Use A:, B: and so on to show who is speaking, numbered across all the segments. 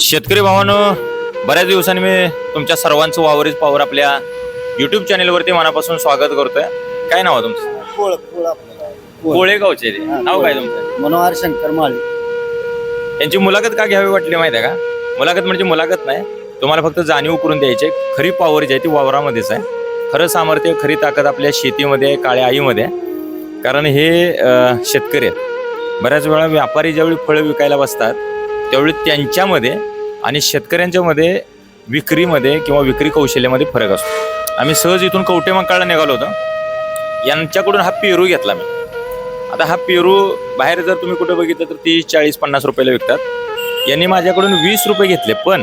A: शेतकरी भावानो बऱ्याच दिवसांनी मी तुमच्या सर्वांचं वावरीच पावर आपल्या युट्यूब चॅनेलवरती मनापासून स्वागत करतोय. काय नाव आहे तुमचं?
B: आपल्याला.
A: कोळेगावचे ते.
B: हा,
A: नाव काय. तुमचं?
B: मनोहर शंकर माळी.
A: यांची मुलाखत का घ्यावी वाटली माहिती आहे का? मुलाखत म्हणजे मुलाखत नाही तुम्हाला फक्त जाणीव करून द्यायची आहे. खरी पॉवर जी आहे ती वावरामध्येच आहे. खरं सामर्थ्य खरी ताकद आपल्या शेतीमध्ये आहे काळ्या आईमध्ये. आहे कारण हे अं, शेतकरी आहेत. बऱ्याच वेळा व्यापारी ज्यावेळी फळं विकायला बसतात त्यावेळी त्यांच्यामध्ये आणि शेतकऱ्यांच्यामध्ये विक्रीमध्ये किंवा विक्री कौशल्यामध्ये फरक असतो. आम्ही सहज इथून कवटे मकाळला निघालो होतो. यांच्याकडून हा पेरू घेतला मी. आता हा पेरू बाहेर जर तुम्ही कुठं बघितलं तर तीस चाळीस पन्नास रुपयाला विकतात. यांनी माझ्याकडून वीस रुपये घेतले पण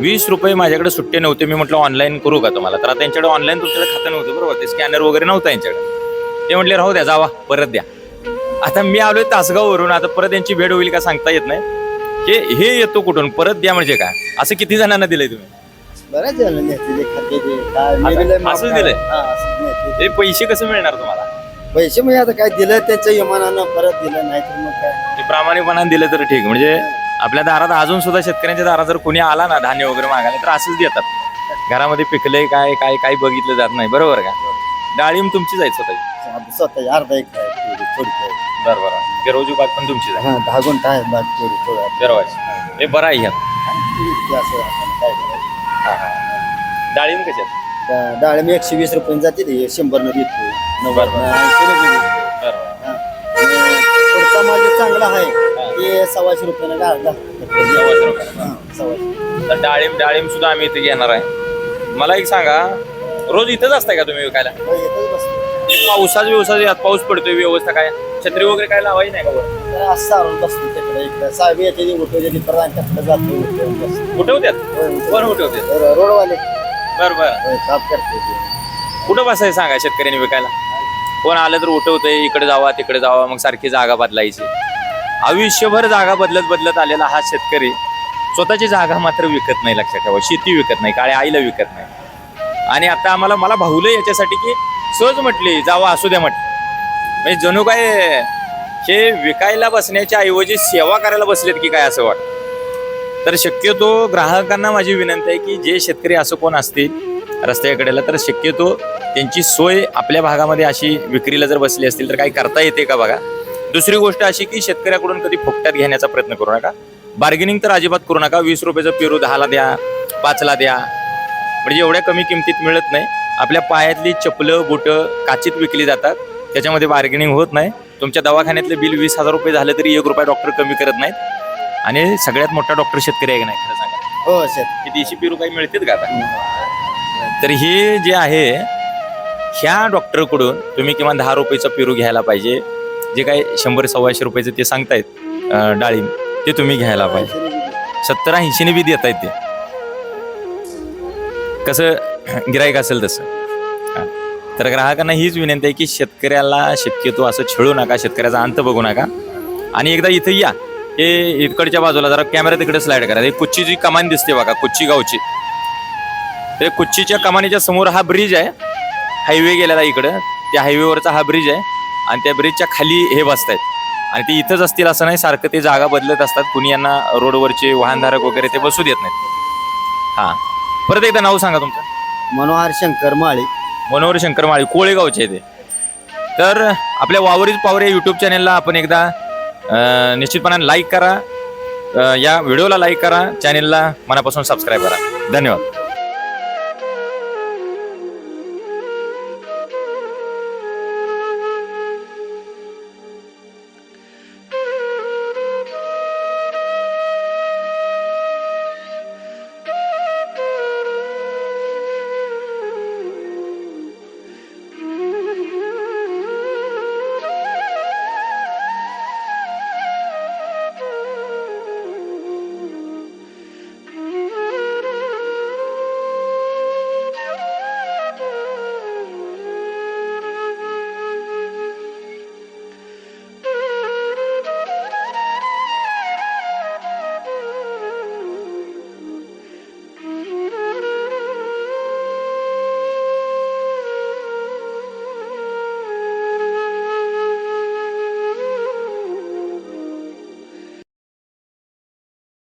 A: वीस रुपये माझ्याकडे सुट्टे नव्हते. मी म्हटलं ऑनलाईन करू का तुम्हाला? तर आता त्यांच्याकडे ऑनलाईन तुमच्याकडे खातं नव्हतं बरोबर? ते स्कॅनर वगैरे नव्हतं यांच्याकडे. ते म्हटले राहू द्या जावा परत द्या. आता मी आलोय तासगाववरून. आता परत यांची भेट होईल का सांगता येत नाही. हे हे येतो कुठून? परत द्या म्हणजे काय? असं किती जणांना दिलंय तुम्ही?
B: बऱ्याच नेते खाते ते. काय मी
A: आता
B: दिलंय माफ
A: असंच
B: करा.
A: दिलंय?
B: हा, असंच नेते.
A: हे पैसे कसे मिळणार तुम्हाला?
B: पैसे म्हणजे आता काय दिलं त्यांच्या यमानानं परत दिलं नाही तर मग काय?
A: ते प्रामाणिकपणाने दिलं तर ठीक. म्हणजे आपल्या दारात अजून सुद्धा शेतकऱ्यांच्या दारात जर कोणी आला ना धान्य वगैरे मागायला तर असंच देतात. घरामध्ये पिकलंय काय काय काय बघितलं जात नाही. बरोबर का? डाळिंब तुमचीच आहे स्वतःची.
B: स्वतः अर्धा एक आहे थोडी थोडी आहे.
A: बरं बरं. गेरोजी बाग पण तुमचीच आहे.
B: हा दहा गुंठ आहे बाग थोडी
A: हे बरं आहे ह्यात
B: असं आपण काय करायचं.
A: हा हा. डाळिंब कशात
B: डाळिंब एकशे वीस रुपये जाते ते शंभर न देतो नव्वद
A: बरोबर. बरं.
B: पुढचा माझे चांगला आहे ते सव्वाशे रुपयानं डाळ
A: सव्वाशे रुपयाला.
B: सव्वाशे.
A: तर डाळिंब डाळिंब सुद्धा आम्ही इथे घेणार आहे. मला एक सांगा रोज इथंच असताय का तुम्ही विकायला?
B: हो.
A: पावसाच व्यवसाय यात पाऊस पडतोय व्यवस्था काय? छत्री वगैरे काय लावायची नाही का वर?
B: तर असं सारून बसतो तिकडे इकडे. साहेब येते ते उठवते ते प्रधान तिकडे जातो उठवून बसतो.
A: उठवत्यात
B: होय, उठवते.
A: कोण उठवते
B: तर रोडवाले.
A: बरं बरं.
B: होय, ताप करते ते.
A: कुठं बसायचं सांगा शेतकऱ्यांनी विकायला? कोण आलं तर उठवतंय इकडे जावा तिकडे जावा मग सारखी जागा बदलायची. आयुष्यभर जागा बदलत बदलत आलेला हा शेतकरी स्वतःची जागा मात्र विकत नाही लक्षात ठेवा. शेती विकत नाही काळ्या आईला विकत नाही. आणि आता आम्हाला मला भाऊलं याच्यासाठी की सहज म्हटली जावा असू द्या म्हटली. म्हणजे जणू काय हे विकायला बसण्याच्या ऐवजी सेवा करायला बसलेत की काय असं वाटतं? तर शक्यतो ग्राहकांना माझी विनंती आहे की जे शेतकरी असं कोण असतील रस्त्याकडेला तर शक्यतो त्यांची सोय आपल्या भागामध्ये अशी विक्रीला जर बसली असतील तर काही करता येते का बघा? दुसरी गोष्ट अशी की शेतकऱ्याकडून कधी फुकट्यात घेण्याचा प्रयत्न करू नका. बार्गेनिंग तर अजिबात करू नका. वीस रुपयाचं पेरू दहाला द्या पाचला द्या. म्हणजे एवढ्या कमी किमतीत मिळत नाही. आपल्या पायातली चपलं बोटं काचीत विकली जातात. त्याच्यामध्ये बार्गेनिंग होत नाही. तुमच्या दवाखान्यातलं बिल वीस हजार रुपये झालं तरी एक रुपया डॉक्टर कमी करत नाहीत. आणि सगळ्यात मोठा डॉक्टर शेतकरी आहे का नाही खरं सांगा
B: हो
A: हे देशी पेरू काही मिळतील का आता? तर हे जे आहे ह्या डॉक्टरकडून तुम्ही किमान दहा रुपयाचा पेरू घ्यायला पाहिजे. जे काय शंभर सव्वाशे रुपयाचं ते सांगतायत डाळिंब ते तुम्ही घ्यायला पाहिजे. सत्तर ऐंशीने बी देत आहेत ते. कसं गिराईक असेल तसं. तर ग्राहकांना हीच विनंती आहे की शेतकऱ्याला शक्यतो असं छळू नका शेतकऱ्याचा अंत बघू नका. आणि एकदा इथं या. हे इकडच्या बाजूला जरा कॅमेरा तिकडे स्लाइड करा. हे कुच्चीची कमान दिसते बघा कुच्ची गावची. ते कुच्चीच्या कमानीच्या समोर हा ब्रिज आहे. हायवे गेलेला इकडं. त्या हायवेवरचा हा ब्रिज आहे. आणि त्या ब्रिजच्या खाली हे बसत आहेत आणि ते इथंच असतील असं नाही सारखं ते जागा बदलत असतात. कुणी यांना रोडवरचे वाहनधारक वगैरे ते बसू देत नाहीत. हां. परत एकदा नाव सांगा तुमचं.
B: मनोहर शंकर माळी.
A: मनोहर शंकर माळी कोळेगावचे ते. तर आपल्या वावरीच पावर या यूट्यूब चॅनेलला आपण एकदा अं, निश्चितपणाने लाईक करा. अं, या व्हिडिओला लाईक करा. चॅनेलला मनापासून सबस्क्राईब करा. धन्यवाद.